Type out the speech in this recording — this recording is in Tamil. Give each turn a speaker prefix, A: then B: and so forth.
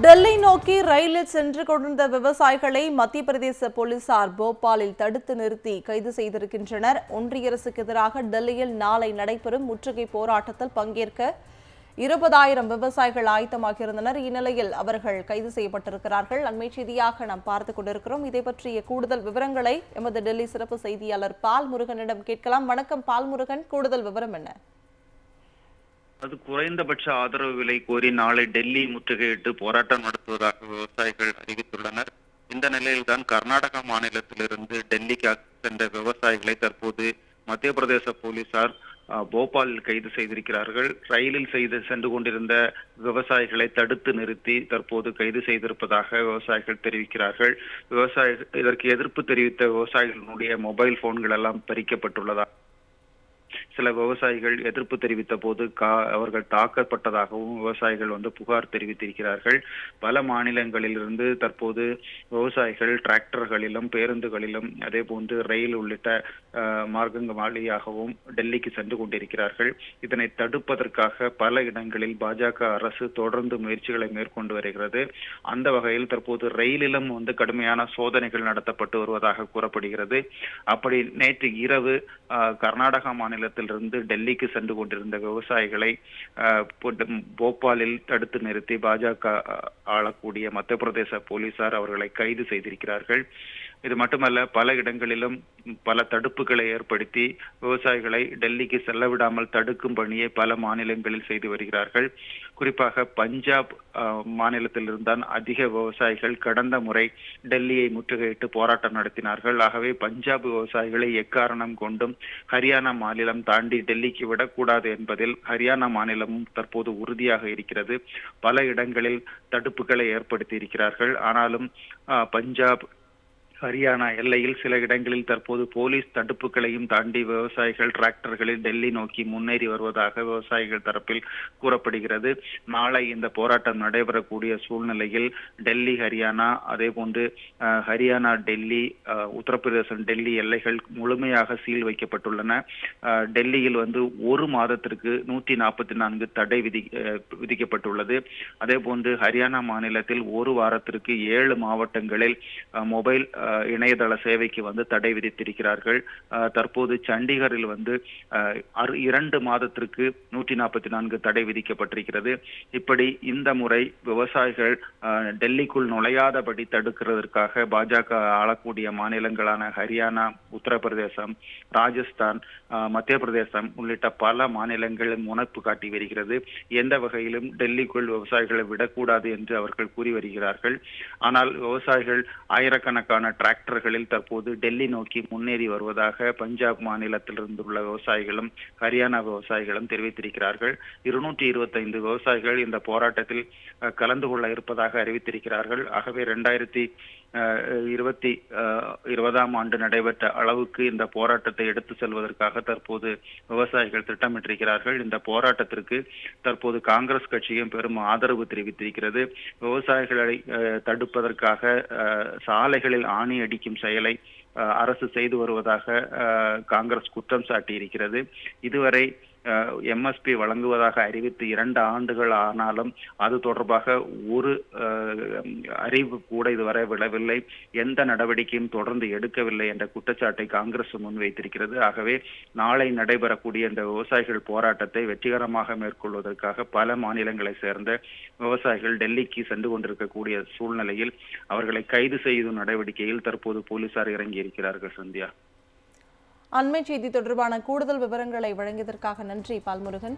A: டெல்லி நோக்கி ரயிலில் சென்று கொண்டிருந்த விவசாயிகளை மத்திய பிரதேச போலீசார் போபாலில் தடுத்து நிறுத்தி கைது செய்திருக்கின்றனர். ஒன்றிய அரசுக்கு எதிராக டெல்லியில் நாளை நடைபெறும் முற்றுகை போராட்டத்தில் பங்கேற்க இருபதாயிரம் விவசாயிகள் ஆயத்தமாக இருந்தனர் இந்நிலையில் அவர்கள் கைது செய்யப்பட்டிருக்கிறார்கள். அண்மை செய்தியாக நாம் பார்த்துக் கொண்டிருக்கிறோம். இதை பற்றிய கூடுதல் விவரங்களை எமது டெல்லி சிறப்பு செய்தியாளர் பால் முருகனிடம் கேட்கலாம். வணக்கம் பால் முருகன் கூடுதல் விவரம் என்ன?
B: அது குறைந்தபட்ச ஆதரவு விலை கோரி நாளை டெல்லி முற்றுகையிட்டு போராட்டம் நடத்துவதாக விவசாயிகள் அறிவித்துள்ளனர். இந்த நிலையில்தான் கர்நாடகா மாநிலத்திலிருந்து டெல்லிக்கு சென்ற விவசாயிகளை தற்போது மத்திய பிரதேச போலீசார் போபாலில் கைது செய்திருக்கிறார்கள். ரயிலில் செய்து சென்று கொண்டிருந்த விவசாயிகளை தடுத்து நிறுத்தி தற்போது கைது செய்திருப்பதாக விவசாயிகள் தெரிவிக்கிறார்கள். விவசாய இதற்கு எதிர்ப்பு தெரிவித்த விவசாயிகளுடைய மொபைல் போன்கள் எல்லாம் பறிக்கப்பட்டுள்ளதா சில விவசாயிகள் எதிர்ப்பு தெரிவித்த போது கா அவர்கள் தாக்கப்பட்டதாகவும் விவசாயிகள் வந்து புகார் தெரிவித்திருக்கிறார்கள். பல மாநிலங்களிலிருந்து தற்போது விவசாயிகள் டிராக்டர்களிலும் பேருந்துகளிலும் அதே போன்று ரயில் உள்ளிட்ட அஹ், மார்க்கங்க வழியாகவும் டெல்லிக்கு சென்று கொண்டிருக்கிறார்கள். இதனை தடுப்பதற்காக பல இடங்களில் பாஜக அரசு தொடர்ந்து முயற்சிகளை மேற்கொண்டு வருகிறது. அந்த வகையில் தற்போது ரயிலிலும் வந்து கடுமையான சோதனைகள் நடத்தப்பட்டு வருவதாக கூறப்படுகிறது. அப்படி நேற்று இரவு கர்நாடகா மாநிலத்தில் மாநிலத்திலிருந்து டெல்லிக்கு சென்று கொண்டிருந்த விவசாயிகளை போபாலில் தடுத்து நிறுத்தி பாஜக ஆளக்கூடிய மத்திய பிரதேச போலீசார் அவர்களை கைது செய்திருக்கிறார்கள். இது மட்டுமல்ல பல இடங்களிலும் பல தடுப்புகளை ஏற்படுத்தி விவசாயிகளை டெல்லிக்கு செல்ல விடாமல் தடுக்கும் பணியை பல மாநிலங்களில் செய்து வருகிறார்கள். குறிப்பாக பஞ்சாப் மாநிலத்திலிருந்தான் அதிக விவசாயிகள் கடந்த முறை டெல்லியை முற்றுகையிட்டு போராட்டம் நடத்தினார்கள். ஆகவே பஞ்சாப் விவசாயிகளை எக்காரணம் கொண்டும் ஹரியானா மாநிலம் தாண்டி டெல்லிக்கு விடக்கூடாது என்பதில் ஹரியானா மாநிலமும் தற்போது உறுதியாக இருக்கிறது. பல இடங்களில் தடுப்புகளை ஏற்படுத்தி இருக்கிறார்கள் ஆனாலும் பஞ்சாப் ஹரியானா எல்லையில் சில இடங்களில் தற்போது போலீஸ் தடுப்புகளையும் தாண்டி விவசாயிகள் டிராக்டர்களில் டெல்லி நோக்கி முன்னேறி வருவதாக விவசாயிகள் தரப்பில் கூறப்படுகிறது. நாளை இந்த போராட்டம் நடைபெறக்கூடிய சூழ்நிலையில் டெல்லி ஹரியானா அதே போன்று ஹரியானா டெல்லி உத்தரப்பிரதேசம் டெல்லி எல்லைகள் முழுமையாக சீல் வைக்கப்பட்டுள்ளன. டெல்லியில் வந்து ஒரு மாதத்திற்கு நூற்றி நாற்பத்தி நான்கு தடை விதி விதிக்கப்பட்டுள்ளது. அதே போன்று ஹரியானா மாநிலத்தில் ஒரு வாரத்திற்கு ஏழு மாவட்டங்களில் மொபைல் இணையதள சேவைக்கு வந்து தடை விதித்திருக்கிறார்கள். தற்போது சண்டிகரில் வந்து இரண்டு மாதத்திற்கு நூற்றி நாற்பத்தி நான்கு தடை விதிக்கப்பட்டிருக்கிறது. இப்படி இந்த முறை விவசாயிகள் டெல்லிக்குள் நுழையாதபடி தடுக்கிறதற்காக பாஜக ஆளக்கூடிய மாநிலங்களான ஹரியானா உத்தரப்பிரதேசம் ராஜஸ்தான் மத்திய பிரதேசம் உள்ளிட்ட பல மாநிலங்களின் முனைப்பு காட்டி வருகிறது. எந்த வகையிலும் டெல்லிக்குள் விவசாயிகளை விடக்கூடாது என்று அவர்கள் கூறி வருகிறார்கள். ஆனால் விவசாயிகள் ஆயிரக்கணக்கான டிராக்டர்களில் தற்போது டெல்லி நோக்கி முன்னேறி வருவதாக பஞ்சாப் மாநிலத்தில் இருந்துள்ள விவசாயிகளும் ஹரியானா விவசாயிகளும் தெரிவித்திருக்கிறார்கள். இருநூற்றி இருபத்தைந்து விவசாயிகள் இந்த போராட்டத்தில் கலந்து கொள்ள இருப்பதாக அறிவித்திருக்கிறார்கள். ஆகவே ரெண்டாயிரத்தி இருபத்தி இருபதாம் ஆண்டு நடைபெற்ற அளவுக்கு இந்த போராட்டத்தை எடுத்து செல்வதற்காக தற்போது விவசாயிகள் திட்டமிட்டிருக்கிறார்கள். இந்த போராட்டத்திற்கு தற்போது காங்கிரஸ் கட்சியும் பெரும் ஆதரவு தெரிவித்திருக்கிறது. விவசாயிகளை தடுப்பதற்காக அஹ், சாலைகளில் ஆணி அடிக்கும் செயலை அரசு செய்து வருவதாக காங்கிரஸ் குற்றம் சாட்டியிருக்கிறது. இதுவரை எம்எஸ்பி வழங்குவதாக அறிவித்து இரண்டு ஆண்டுகள் ஆனாலும் அது தொடர்பாக ஒரு அறிவு கூட இதுவரை விடவில்லை எந்த நடவடிக்கையும் தொடர்ந்து எடுக்கவில்லை என்ற குற்றச்சாட்டை காங்கிரஸ் முன்வைத்திருக்கிறது. ஆகவே நாளை நடைபெறக்கூடிய இந்த விவசாயிகள் போராட்டத்தை வெற்றிகரமாக மேற்கொள்வதற்காக பல மாநிலங்களை சேர்ந்த விவசாயிகள் டெல்லிக்கு சென்று கொண்டிருக்கக்கூடிய சூழ்நிலையில் அவர்களை கைது செய்யும் நடவடிக்கையில் தற்போது போலீசார் இறங்கி இருக்கிறார்கள் சந்தியா.
A: அண்மை செய்தி தொடர்பான கூடுதல் விவரங்களை வழங்கியதற்காக நன்றி பால்முருகன்.